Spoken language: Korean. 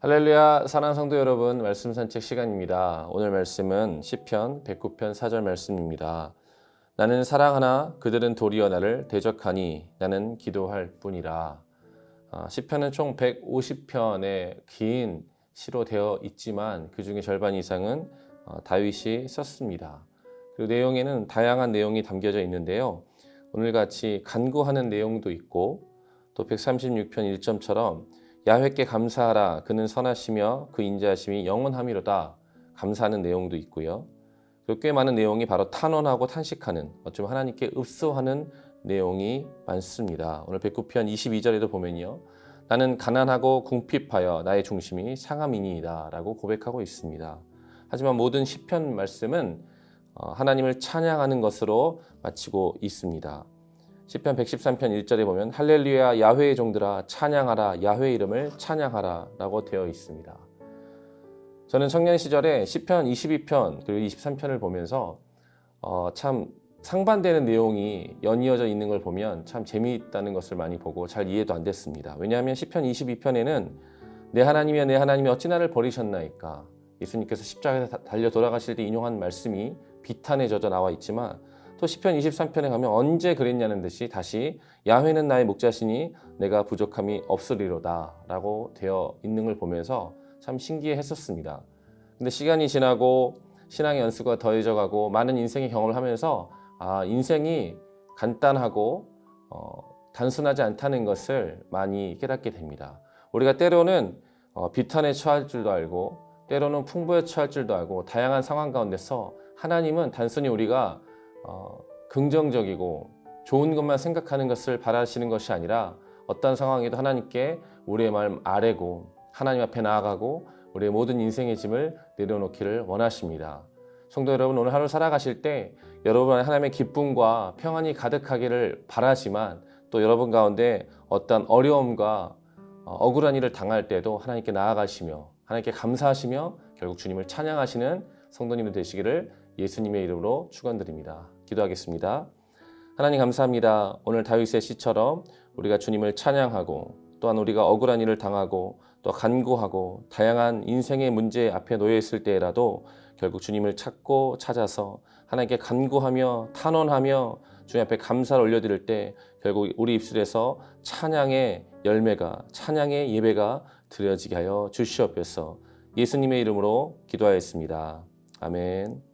할렐루야 사랑하는 성도 여러분 말씀 산책 시간입니다. 오늘 말씀은 시편 109편 4절 말씀입니다. 나는 사랑하나 그들은 도리어 나를 대적하니 나는 기도할 뿐이라. 아, 시편은 총 150편의 긴 시로 되어 있지만 그 중에 절반 이상은 어, 다윗이 썼습니다. 그리고 내용에는 다양한 내용이 담겨져 있는데요. 오늘 같이 간구하는 내용도 있고 또 136편 1점처럼 야훼께 감사하라 그는 선하시며 그 인자하심이 영원함이로다 감사하는 내용도 있고요. 꽤 많은 내용이 바로 탄원하고 탄식하는 어쩌면 하나님께 읍소하는 내용이 많습니다. 오늘 109편 22절에도 보면요. 나는 가난하고 궁핍하여 나의 중심이 상함이니이다 라고 고백하고 있습니다. 하지만 모든 시편 말씀은 어, 하나님을 찬양하는 것으로 마치고 있습니다. 시편 113편 1절에 보면 할렐루야 야훼의 종들아 찬양하라 야훼 이름을 찬양하라라고 되어 있습니다. 저는 청년 시절에 시편 22편 그리고 23편을 보면서 어, 참 상반되는 내용이 연이어져 있는 걸 보면 참 재미있다는 것을 많이 보고 잘 이해도 안 됐습니다. 왜냐하면 시편 22편에는 내 하나님이여 내 하나님이 어찌 나를 버리셨나이까 예수님께서 십자가에 달려 돌아가실 때 인용한 말씀이 비탄에 젖어 나와 있지만 또 시편 23편에 가면 언제 그랬냐는 듯이 다시 야훼는 나의 목자시니 내가 부족함이 없으리로다 라고 되어 있는 걸 보면서 참 신기했었습니다. 근데 시간이 지나고 신앙의 연수가 더해져 가고 많은 인생의 경험을 하면서 아, 인생이 간단하고 어, 단순하지 않다는 것을 많이 깨닫게 됩니다. 우리가 때로는 어, 비탄에 처할 줄도 알고 때로는 풍부에 처할 줄도 알고 다양한 상황 가운데서 하나님은 단순히 우리가 어, 긍정적이고 좋은 것만 생각하는 것을 바라시는 것이 아니라 어떤 상황에도 하나님께 우리의 마음 아뢰고 하나님 앞에 나아가고 우리의 모든 인생의 짐을 내려놓기를 원하십니다. 성도 여러분 오늘 하루 살아가실 때 여러분 하나님의 기쁨과 평안이 가득하기를 바라지만 또 여러분 가운데 어떤 어려움과 어, 억울한 일을 당할 때도 하나님께 나아가시며 하나님께 감사하시며 결국 주님을 찬양하시는 성도님들 되시기를 예수님의 이름으로 축원드립니다. 기도하겠습니다. 하나님 감사합니다. 오늘 다윗의 시처럼 우리가 주님을 찬양하고 또한 우리가 억울한 일을 당하고 또 간구하고 다양한 인생의 문제 앞에 놓여 있을 때라도 결국 주님을 찾고 찾아서 하나님께 간구하며 탄원하며 주님 앞에 감사를 올려드릴 때 결국 우리 입술에서 찬양의 열매가 찬양의 예배가 드려지게 하여 주시옵소서 예수님의 이름으로 기도하였습니다. 아멘.